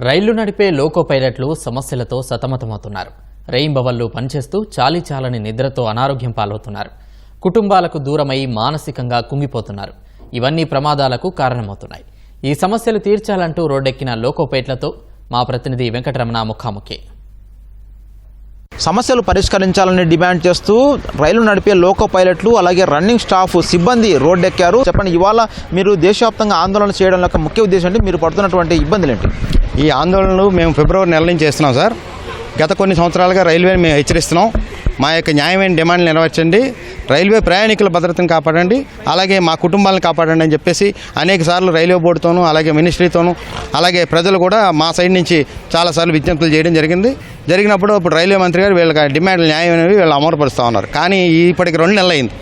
రైళ్ళు నడిపే లోకో పైలట్లు సమస్యలతో సతమతమవుతున్నారు. రెయింబవళ్ళు పనిచేస్తూ చాలీ చాలని నిద్రతో అనారోగ్యం పాలవుతున్నారు. కుటుంబాలకు దూరమై మానసికంగా కుంగిపోతున్నారు. ఇవన్నీ ప్రమాదాలకు కారణమవుతున్నాయి. ఈ సమస్యలు తీర్చాలంటూ రోడ్డెక్కిన లోకో పైట్లతో మా ప్రతినిధి వెంకటరమణ ముఖాముఖి. సమస్యలు పరిష్కరించాలని డిమాండ్ చేస్తూ రైలు నడిపే లోకో పైలట్లు అలాగే రన్నింగ్ స్టాఫ్ సిబ్బంది రోడ్డెక్కారు. చెప్పండి ఇవాళ మీరు దేశవ్యాప్తంగా ఆందోళన చేయడం యొక్క ముఖ్య ఉద్దేశం అంటే మీరు పడుతున్నటువంటి ఇబ్బందులు ఏంటి? ఈ ఆందోళనలు మేము ఫిబ్రవరి నెల నుంచి చేస్తున్నాం సార్. గత కొన్ని సంవత్సరాలుగా రైల్వేని మేము హెచ్చరిస్తున్నాం. మా యొక్క న్యాయమైన డిమాండ్లు నెరవేర్చండి. రైల్వే ప్రయాణికుల భద్రతను కాపాడండి. అలాగే మా కుటుంబాలను కాపాడండి అని చెప్పేసి అనేక సార్లు రైల్వే బోర్డుతోనూ అలాగే మినిస్ట్రీతోనూ అలాగే ప్రజలు కూడా మా సైడ్ నుంచి చాలాసార్లు విజ్ఞప్తులు చేయడం జరిగింది. జరిగినప్పుడు ఇప్పుడు రైల్వే మంత్రి గారు వీళ్ళకి డిమాండ్లు న్యాయమైనవి వీళ్ళు అమలుపరుస్తూ ఉన్నారు. కానీ ఇప్పటికి రెండు నెలలు అయింది.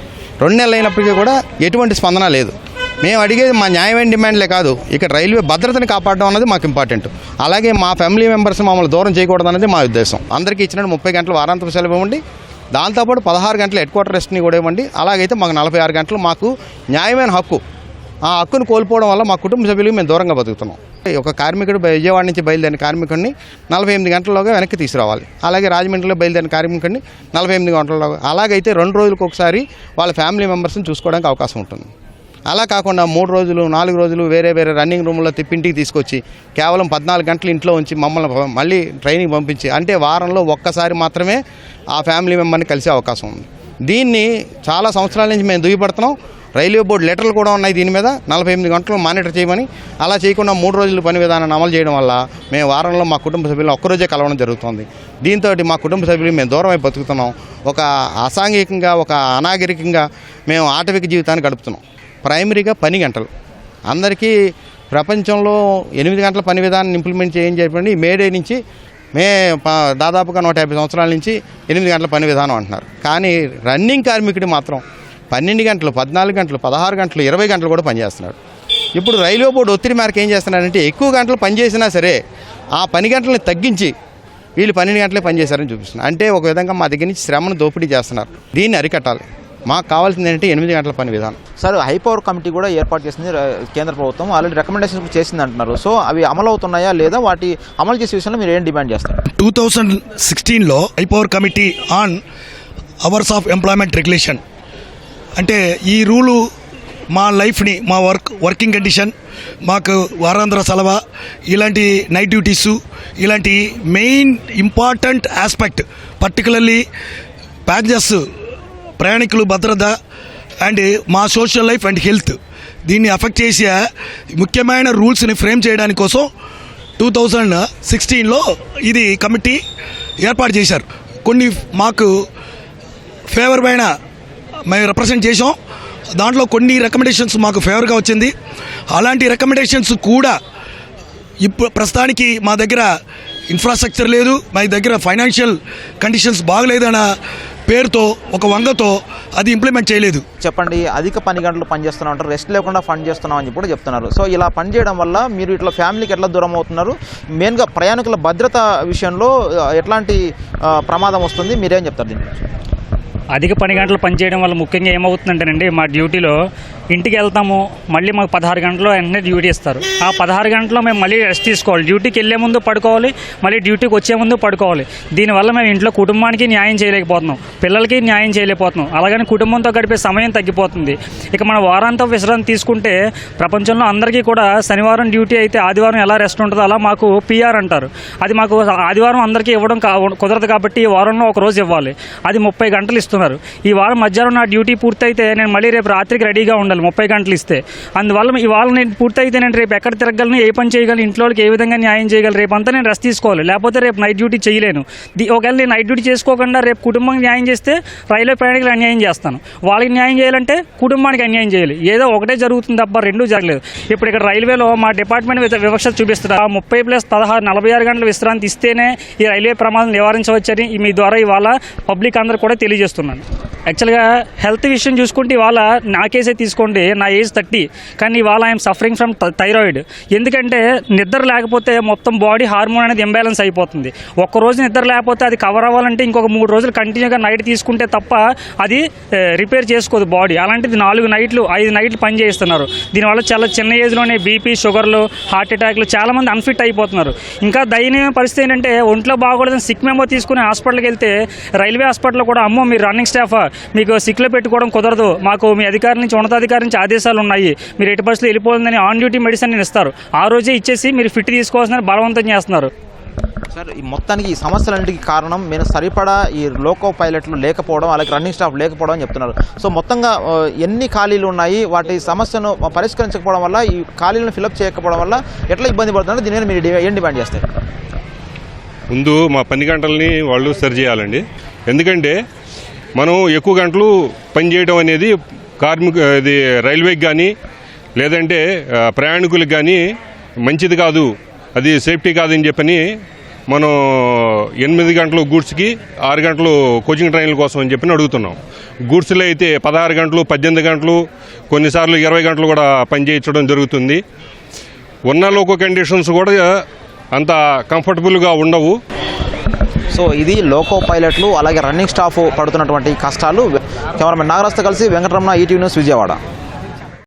రెండు నెలలు అయినప్పటికీ కూడా ఎటువంటి స్పందన లేదు. మేము అడిగేది మా న్యాయమైన డిమాండ్లే కాదు. ఇక్కడ రైల్వే భద్రతని కాపాడడం అన్నది మాకు ఇంపార్టెంట్ అలాగే మా ఫ్యామిలీ మెంబర్స్ మమ్మల్ని దూరం చేయకూడదు అనేది మా ఉద్దేశం. అందరికీ ఇచ్చినట్టు ముప్పై గంటలు వారాంతపు సెలవు ఇవ్వండి. దాంతోపాటు పదహారు గంటల హెడ్ క్వార్టర్ రెస్ట్ని కూడా ఇవ్వండి. అలాగైతే మాకు నలభై ఆరు గంటలు మాకు న్యాయమైన హక్కు. ఆ హక్కును కోల్పోవడం వల్ల మా కుటుంబ సభ్యులకు మేము దూరంగా బతుకుతున్నాం. ఒక కార్మికుడు విజయవాడ నుంచి బయలుదేరిన కార్మికుడిని నలభై ఎనిమిది గంటల్లోగా వెనక్కి తీసుకురావాలి. అలాగే రాజమండ్రిలో బయలుదేరిన కార్మికుడిని నలభై ఎనిమిది గంటల్లో అలాగైతే రెండు రోజులకు ఒకసారి వాళ్ళ ఫ్యామిలీ మెంబర్స్ని చూసుకోవడానికి అవకాశం ఉంటుంది. అలా కాకుండా మూడు రోజులు నాలుగు రోజులు వేరే వేరే రన్నింగ్ రూమ్లో తిప్పింటికి తీసుకొచ్చి కేవలం పద్నాలుగు గంటలు ఇంట్లో ఉంచి మమ్మల్ని మళ్ళీ ట్రైనింగ్ పంపించి అంటే వారంలో ఒక్కసారి మాత్రమే ఆ ఫ్యామిలీ మెంబర్ని కలిసే అవకాశం ఉంది. దీన్ని చాలా సంవత్సరాల నుంచి మేము దుయ్యపడుతున్నాం రైల్వే బోర్డు లెటర్లు కూడా ఉన్నాయి దీని మీద. నలభై ఎనిమిది గంటలు మానిటర్ చేయమని అలా చేయకుండా మూడు రోజులు పని విధానాన్ని అమలు చేయడం వల్ల మేము వారంలో మా కుటుంబ సభ్యులను ఒక్కరోజే కలవడం జరుగుతుంది. దీంతో మా కుటుంబ సభ్యులు మేము దూరమై బతుకుతున్నాం. ఒక అసాంఘికంగా ఒక అనాగరికంగా మేము ఆటవిక జీవితాన్ని గడుపుతున్నాం. ప్రైమరీగా పని గంటలు. అందరికీ ప్రపంచంలో ఎనిమిది గంటల పని విధానాన్ని ఇంప్లిమెంట్ చేయని చెప్పండి. మేడే నుంచి మే దాదాపుగా నూట యాభై సంవత్సరాల నుంచి ఎనిమిది గంటల పని విధానం అంటున్నారు. కానీ రన్నింగ్ కార్మికుడు మాత్రం పన్నెండు గంటలు పద్నాలుగు గంటలు పదహారు గంటలు ఇరవై గంటలు కూడా పనిచేస్తున్నాడు ఇప్పుడు రైల్వే బోర్డు ఒత్తిడి మేరకు ఏం చేస్తున్నారంటే ఎక్కువ గంటలు పనిచేసినా సరే ఆ పని గంటలను తగ్గించి వీళ్ళు పన్నెండు గంటలే పనిచేశారని చూపిస్తున్నారు. అంటే ఒక విధంగా మా దగ్గర నుంచి శ్రమను దోపిడీ చేస్తున్నారు. దీన్ని అరికట్టాలి. మాకు కావాల్సింది ఏంటంటే ఎనిమిది గంటల పని విధానం. సార్ హై పవర్ కమిటీ కూడా ఏర్పాటు చేసింది కేంద్ర ప్రభుత్వం. ఆల్రెడీ రికమెండేషన్స్ కూడా చేసింది అంటున్నారు సో అవి అమలు అవుతున్నాయా లేదా వాటి అమలు చేసే విషయంలో మీరు ఏం డిమాండ్ చేస్తారు? టూ థౌజండ్ సిక్స్టీన్లో high power committee on hours of employment regulation. అంటే ఈ రూలు మా లైఫ్ని మా వర్క్ వర్కింగ్ కండిషన్ మాకు వారాంధ్ర సెలవ ఇలాంటి నైట్ డ్యూటీసు ఇలాంటి main important aspect particularly passengers ప్రయాణికులు భద్రత అండ్ మా సోషల్ లైఫ్ అండ్ హెల్త్ దీన్ని అఫెక్ట్ చేసే ముఖ్యమైన రూల్స్ని ఫ్రేమ్ చేయడానికి కోసం టూ థౌజండ్ సిక్స్టీన్లో ఇది కమిటీ ఏర్పాటు చేశారు. కొన్ని మాకు ఫేవర్ పైన మేము రిప్రజెంట్ చేసాం దాంట్లో కొన్ని రికమెండేషన్స్ మాకు ఫేవర్గా వచ్చింది. అలాంటి రికమెండేషన్స్ కూడా ఇప్పుడు ప్రస్తుతానికి మా దగ్గర ఇన్ఫ్రాస్ట్రక్చర్ లేదు. మా దగ్గర ఫైనాన్షియల్ కండిషన్స్ బాగలేదన్న పేరుతో ఒక వంగతో అది ఇంప్లిమెంట్ చేయలేదు. చెప్పండి అధిక పని గంటలు పని చేస్తున్నాం అంటారు రెస్ట్ లేకుండా ఫండ్ చేస్తున్నాం అని చెప్పి కూడా చెప్తున్నారు. సో ఇలా పని చేయడం వల్ల మీరు ఇట్లా ఫ్యామిలీకి ఎట్లా దూరం అవుతున్నారు? మెయిన్గా ప్రయాణికుల భద్రత విషయంలో ఎట్లాంటి ప్రమాదం వస్తుంది? మీరేం చెప్తారు దీని గురించి? అధిక పని గంటలు పనిచేయడం వల్ల ముఖ్యంగా ఏమవుతుందంటేనండి మా డ్యూటీలో ఇంటికి వెళ్తాము మళ్ళీ మాకు పదహారు గంటలు వెంటనే డ్యూటీ ఇస్తారు. ఆ పదహారు గంటల్లో మేము మళ్ళీ రెస్ట్ తీసుకోవాలి. డ్యూటీకి వెళ్ళే ముందు పడుకోవాలి మళ్ళీ డ్యూటీకి వచ్చే ముందు పడుకోవాలి. దీనివల్ల మేము ఇంట్లో కుటుంబానికి న్యాయం చేయలేకపోతున్నాం. పిల్లలకి న్యాయం చేయలేకపోతున్నాం. అలాగని కుటుంబంతో గడిపే సమయం తగ్గిపోతుంది. ఇక మన వారాంతం విశ్రాంతి తీసుకుంటే ప్రపంచంలో అందరికీ కూడా శనివారం డ్యూటీ అయితే ఆదివారం ఎలా రెస్ట్ ఉంటుందో అలా మాకు పిఆర్ అంటారు. అది మాకు ఆదివారం అందరికీ ఇవ్వడం కుదరదు కాబట్టి ఈ వారంలో ఒక రోజు ఇవ్వాలి. అది ముప్పై గంటలు ఇస్తున్నారు. ఈ వారం మధ్యాహ్నం నా డ్యూటీ పూర్తయితే నేను మళ్ళీ రేపు రాత్రికి రెడీగా ఉండాలి. ముప్పై గంటలు ఇస్తే. అందువల్ల ఇవాళ నేను పూర్తయితే నేను రేపు ఎక్కడ తిరగలను ఏ పని చేయగలను ఇంట్లోకి ఏ విధంగా న్యాయం చేయగలను రేపు అంతా నేను రెస్ట్ తీసుకోవాలి. లేకపోతే రేపు నైట్ డ్యూటీ చేయలేను. ఒకవేళ నేను నైట్ డ్యూటీ చేసుకోకుండా రేపు కుటుంబానికి న్యాయం చేస్తే రైల్వే ప్రయాణికులు అన్యాయం చేస్తాను. వాళ్ళకి న్యాయం చేయాలంటే కుటుంబానికి అన్యాయం చేయాలి. ఏదో ఒకటే జరుగుతుంది తప్ప రెండూ జరగలేదు. ఇప్పుడు ఇక్కడ రైల్వేలో మా డిపార్ట్మెంట్ వివక్ష చూపిస్తుంది ఆ ముప్పై ప్లస్ పదహారు నలభై ఆరు గంటల విశ్రాంతి ఇస్తేనే ఈ రైల్వే ప్రమాదం నివారించవచ్చని మీ ద్వారా ఇవాళ పబ్లిక్ అందరూ కూడా తెలియజేస్తున్నాను యాక్చువల్గా హెల్త్ విషయం చూసుకుంటే ఇవాళ నాకేసే తీసుకో చూసుకోండి నా ఏజ్ థర్టీ. కానీ ఇవాళ ఐఎమ్ సఫరింగ్ ఫ్రమ్ థైరాయిడ్ ఎందుకంటే నిద్ర లేకపోతే మొత్తం బాడీ హార్మోన్ అనేది ఇంబ్యాలెన్స్ అయిపోతుంది. ఒక్క రోజు నిద్ర లేకపోతే అది కవర్ అవ్వాలంటే ఇంకొక మూడు రోజులు కంటిన్యూగా నైట్ తీసుకుంటే తప్ప అది రిపేర్ చేసుకోదు బాడీ అలాంటిది నాలుగు నైట్లు ఐదు నైట్లు పని చేస్తున్నారు దీనివల్ల చాలా చిన్న ఏజ్లోనే బీపీ షుగర్లు హార్ట్ అటాక్లు చాలామంది అన్ఫిట్ అయిపోతున్నారు. ఇంకా దయనీయ పరిస్థితి ఏంటంటే ఒంట్లో బాగోలేదని సిక్ మెమో తీసుకుని హాస్పిటల్కి వెళ్తే రైల్వే హాస్పిటల్లో కూడా అమ్మో మీరు రన్నింగ్ స్టాఫ్ మీకు సిక్లో పెట్టుకోవడం కుదరదు. మాకు మీ అధికారి నుంచి ఉన్నతాధికారి నుంచి ఆదేశాలు ఉన్నాయి. మీరు ఎటు పరిస్థితులు వెళ్ళిపోతుందని ఆన్ డ్యూటీ మెడిసిన్ ఇస్తారు. ఆ రోజే ఇచ్చేసి మీరు ఫిట్ తీసుకోవాల్సిన బలవంతం చేస్తున్నారు. సార్ ఈ మొత్తానికి ఈ సమస్యలన్నిటికీ కారణం మీరు సరిపడా ఈ లోకో పైలట్లు లేకపోవడం అలాగే రన్నింగ్ స్టాఫ్ లేకపోవడం అని చెప్తున్నారు. సో మొత్తంగా ఎన్ని ఖాళీలు ఉన్నాయి? వాటి సమస్యను పరిష్కరించకపోవడం వల్ల ఈ ఖాళీలను ఫిలప్ చేయకపోవడం వల్ల ఎట్లా ఇబ్బంది పడుతున్నారు? దీని మీద మీరు ఏం డిమాండ్ చేస్తారు? ముందు మా పని గంటల్ని వాళ్ళు సరి చేయాలండి. ఎందుకంటే మనం ఎక్కువ గంటలు పని చేయడం అనేది కార్మిక ఇది రైల్వేకి కానీ లేదంటే ప్రయాణికులకు కానీ మంచిది కాదు అది సేఫ్టీ కాదని చెప్పని మనం ఎనిమిది గంటలు గూడ్స్కి ఆరు గంటలు కోచింగ్ ట్రైన్ల కోసం అని చెప్పి అడుగుతున్నాం. గూడ్స్లో అయితే పదహారు గంటలు పద్దెనిమిది గంటలు కొన్నిసార్లు ఇరవై గంటలు కూడా పనిచేయించడం జరుగుతుంది. ఉన్న లోకో కండిషన్స్ కూడా అంత కంఫర్టబుల్గా ఉండవు. సో ఇది లోకో పైలట్లు అలాగే రన్నింగ్ స్టాఫ్ పడుతున్నటువంటి కష్టాలు కెమెరామెన్ నాగరాజ్తో కలిసి వెంకటరమణ ఈటీవీ న్యూస్ విజయవాడ.